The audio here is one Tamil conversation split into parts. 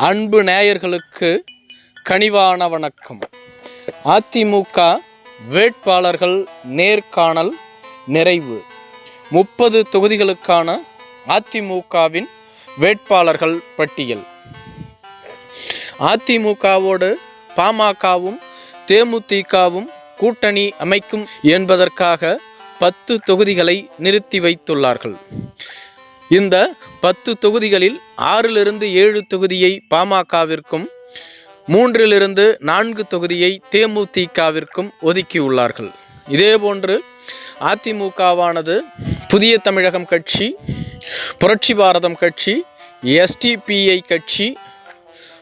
அன்பு நேயர்களுக்கு கனிவான வணக்கம். அதிமுக வேட்பாளர்கள் நேர்காணல் நிறைவு. முப்பது தொகுதிகளுக்கான அதிமுகவின் வேட்பாளர்கள் பட்டியல். அதிமுகவோடு பாமகவும் தேமுதிகவும் கூட்டணி அமைக்கும் என்பதற்காக பத்து தொகுதிகளை நிறுத்தி வைத்துள்ளார்கள். இந்த பத்து தொகுதிகளில் ஆறிலிருந்து ஏழு தொகுதியை பாமகவிற்கும் மூன்றிலிருந்து நான்கு தொகுதியை தேமுதிகவிற்கும் ஒதுக்கியுள்ளார்கள் இதேபோன்று அதிமுகவானது புதிய தமிழகம் கட்சி புரட்சி பாரதம் கட்சி எஸ்டிபிஐ கட்சி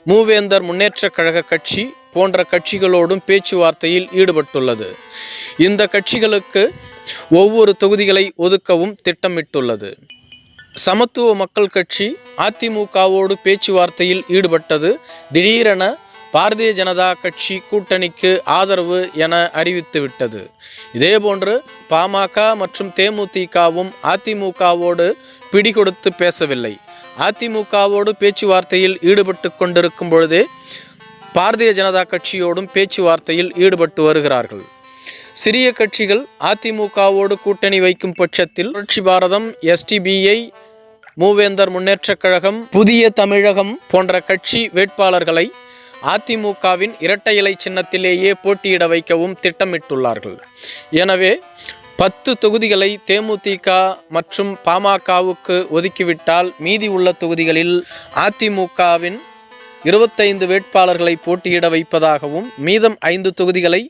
மூவேந்தர் முன்னேற்றக் கழக கட்சி போன்ற கட்சிகளோடும் பேச்சுவார்த்தையில் ஈடுபட்டுள்ளது. இந்த கட்சிகளுக்கு ஒவ்வொரு தொகுதிகளை ஒதுக்கவும் திட்டமிட்டுள்ளது. சமத்துவ மக்கள் கட்சி அதிமுகவோடு பேச்சுவார்த்தையில் ஈடுபட்டது. திடீரென பாரதிய ஜனதா கட்சி கூட்டணிக்கு ஆதரவு என அறிவித்துவிட்டது. இதேபோன்று பாமக மற்றும் தேமுதிகவும் அதிமுகவோடு பிடிகொடுத்து பேசவில்லை. அதிமுகவோடு பேச்சுவார்த்தையில் ஈடுபட்டு கொண்டிருக்கும் பொழுதே பாரதிய ஜனதா கட்சியோடும் பேச்சுவார்த்தையில் ஈடுபட்டு வருகிறார்கள். சிறிய கட்சிகள் அதிமுகவோடு கூட்டணி வைக்கும் பட்சத்தில் புரட்சி பாரதம் எஸ்டிபிஐ மூவேந்தர் முன்னேற்றக் கழகம் புதிய தமிழகம் போன்ற கட்சி வேட்பாளர்களை அதிமுகவின் இரட்டை இலை சின்னத்திலேயே போட்டியிட வைக்கவும் திட்டமிட்டுள்ளார்கள். எனவே பத்து தொகுதிகளை தேமுதிக மற்றும் பாமகவுக்கு ஒதுக்கிவிட்டால் மீதி உள்ள தொகுதிகளில் அதிமுகவின் இருபத்தைந்து வேட்பாளர்களை போட்டியிட வைப்பதாகவும் மீதம் ஐந்து தொகுதிகளை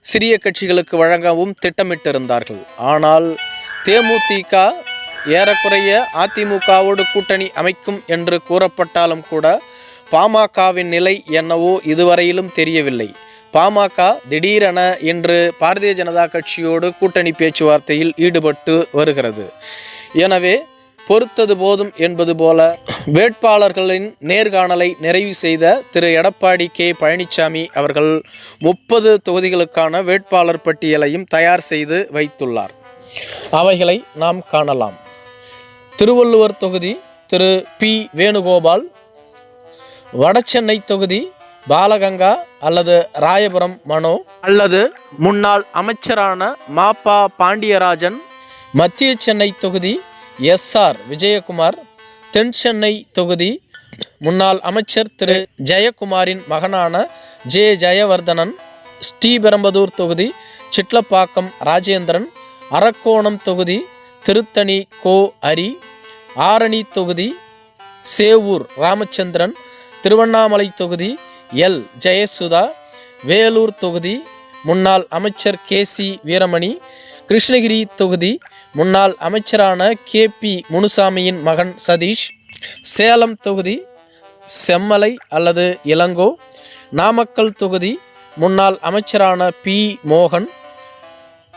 சிறிய கட்சிகளுக்கு வழங்கவும் திட்டமிட்டிருந்தார்கள். ஆனால் தேமுதிக ஏறக்குறைய அதிமுகவோடு கூட்டணி அமைக்கும் என்று கூறப்பட்டாலும் கூட பாமகவின் நிலை என்னவோ இதுவரையிலும் தெரியவில்லை. பாமக திடீரென இன்று பாரதிய ஜனதா கட்சியோடு கூட்டணி பேச்சுவார்த்தையில் ஈடுபட்டு வருகிறது. எனவே பொறுத்தது போதும் என்பது போல வேட்பாளர்களின் நேர்காணலை நிறைவு செய்த திரு. எடப்பாடி கே. பழனிசாமி அவர்கள் முப்பது தொகுதிகளுக்கான வேட்பாளர் பட்டியலையும் தயார் செய்து வைத்துள்ளார். அவைகளை நாம் காணலாம். திருவள்ளுவர் தொகுதி திரு பி. வேணுகோபால் வடசென்னை தொகுதி பாலகங்கா அல்லது ராயபுரம் மனோ அல்லது முன்னாள் அமைச்சரான மாப்பா பாண்டியராஜன் மத்திய சென்னை தொகுதி எஸ்ஆர் விஜயகுமார் தென் சென்னை தொகுதி முன்னாள் அமைச்சர் திரு. ஜெயக்குமாரின் மகனான ஜே. ஜெயவர்தனன் ஸ்ரீபெரும்பதூர் தொகுதி சிட்லப்பாக்கம் ராஜேந்திரன் அரக்கோணம் தொகுதி திருத்தணி கோ. அரி ஆரணி தொகுதி சேவூர் ராமச்சந்திரன் திருவண்ணாமலை தொகுதி எல். ஜெயசுதா வேலூர் தொகுதி முன்னாள் அமைச்சர் கே. சி. வீரமணி கிருஷ்ணகிரி தொகுதி முன்னாள் அமைச்சரான கே. பி. முனுசாமியின் மகன் சதீஷ் சேலம் தொகுதி செம்மலை அல்லது இளங்கோ நாமக்கல் தொகுதி முன்னாள் அமைச்சரான பி. மோகன்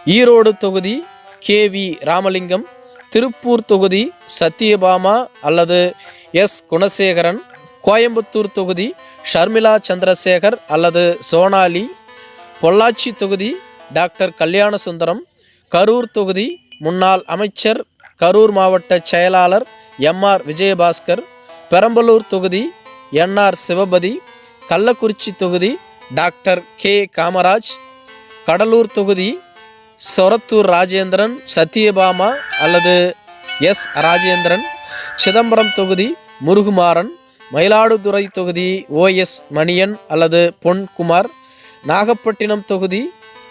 ஈரோடு தொகுதி கே. வி. ராமலிங்கம் திருப்பூர் தொகுதி சத்யபாமா அல்லது எஸ். குணசேகரன் கோயம்புத்தூர் தொகுதி ஷர்மிளா சந்திரசேகர் அல்லது சோனாலி பொள்ளாச்சி தொகுதி டாக்டர் கல்யாணசுந்தரம் கரூர் தொகுதி முன்னாள் அமைச்சர் கரூர் மாவட்ட செயலாளர் எம்ஆர் விஜயபாஸ்கர் பெரம்பலூர் தொகுதி என்ஆர் சிவபதி கள்ளக்குறிச்சி தொகுதி டாக்டர் கே. காமராஜ் கடலூர் தொகுதி சொரத்தூர் ராஜேந்திரன் சத்யபாமா அல்லது எஸ். ராஜேந்திரன் சிதம்பரம் தொகுதி முருகுமாறன் மயிலாடுதுறை தொகுதி ஓஎஸ் மணியன் அல்லது பொன்குமார் நாகப்பட்டினம் தொகுதி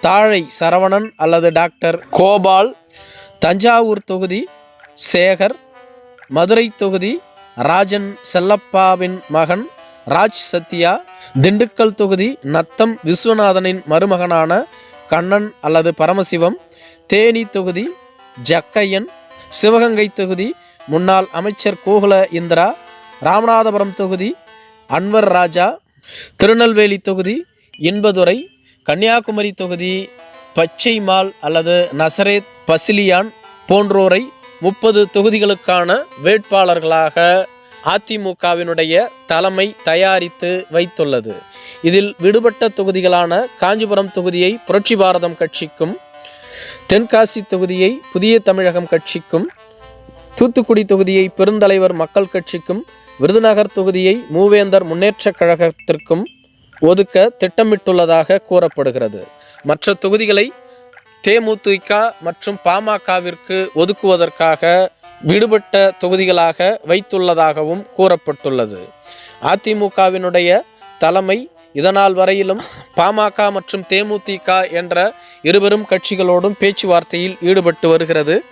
தாழை சரவணன் அல்லது டாக்டர் கோபால் தஞ்சாவூர் தொகுதி சேகர் மதுரை தொகுதி ராஜன் செல்லப்பாவின் மகன் ராஜ் சத்யா திண்டுக்கல் தொகுதி நத்தம் விஸ்வநாதனின் மருமகனான கண்ணன் அல்லது பரமசிவம் தேனி தொகுதி ஜக்கையன் சிவகங்கை தொகுதி முன்னாள் அமைச்சர் கோகுல இந்திரா ராமநாதபுரம் தொகுதி அன்வர் ராஜா திருநெல்வேலி தொகுதி இன்பதுரை கன்னியாகுமரி தொகுதி பச்சைமால் அல்லது நசரேத் பசிலியான் போன்றோரை முப்பது தொகுதிகளுக்கான வேட்பாளர்களாக அதிமுகவினுடைய தலைமை தயாரித்து வைத்துள்ளது. இதில் விடுபட்ட தொகுதிகளான காஞ்சிபுரம் தொகுதியை புரட்சி பாரதம் கட்சிக்கும் தென்காசி தொகுதியை புதிய தமிழகம் கட்சிக்கும் தூத்துக்குடி தொகுதியை பெருந்தலைவர் மக்கள் கட்சிக்கும் விருதுநகர் தொகுதியை மூவேந்தர் முன்னேற்றக் கழகத்திற்கும் ஒதுக்க திட்டமிட்டுள்ளதாக கூறப்படுகிறது. மற்ற தொகுதிகளை தேமுதிக மற்றும் பாமகவிற்கு ஒதுக்குவதற்காக விடுபட்ட தொகுதிகளாக வைத்துள்ளதாகவும் கூறப்பட்டுள்ளது. அதிமுகவினுடைய தலைமை இதனால் வரையிலும் பாமக மற்றும் தேமுதிக என்ற இருவரும் கட்சிகளோடும் பேச்சுவார்த்தையில் ஈடுபட்டு வருகிறது.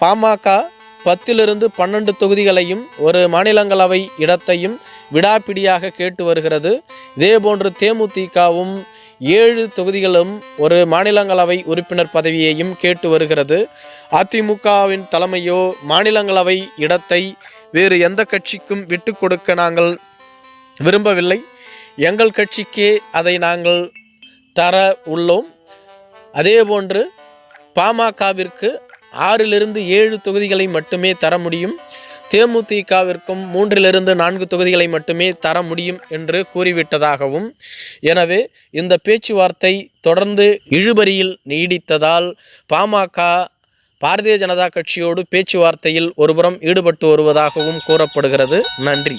பாமக பத்திலிருந்து பன்னெண்டு தொகுதிகளையும் ஒரு மாநிலங்களவை இடத்தையும் விடாப்பிடியாக கேட்டு வருகிறது. இதேபோன்று தேமுதிகவும் ஏழு தொகுதிகளும் ஒரு மாநிலங்களவை உறுப்பினர் பதவியையும் கேட்டு வருகிறது. அதிமுகவின் தலைமையோ மாநிலங்களவை இடத்தை வேறு எந்த கட்சிக்கும் விட்டு கொடுக்க நாங்கள் விரும்பவில்லை. எங்கள் கட்சிக்கே அதை நாங்கள் தர உள்ளோம். அதேபோன்று பாமகவிற்கு ஆறிலிருந்து ஏழு தொகுதிகளை மட்டுமே தர முடியும். தேமுதிகவிற்கும் மூன்றிலிருந்து நான்கு தொகுதிகளை மட்டுமே தர முடியும் என்று கூறிவிட்டதாகவும் எனவே இந்த பேச்சுவார்த்தை தொடர்ந்து இழுபறியில் நீடித்ததால் பாமக பாரதிய ஜனதா கட்சியோடு பேச்சுவார்த்தையில் ஒருபுறம் ஈடுபட்டு வருவதாகவும் கூறப்படுகிறது. நன்றி.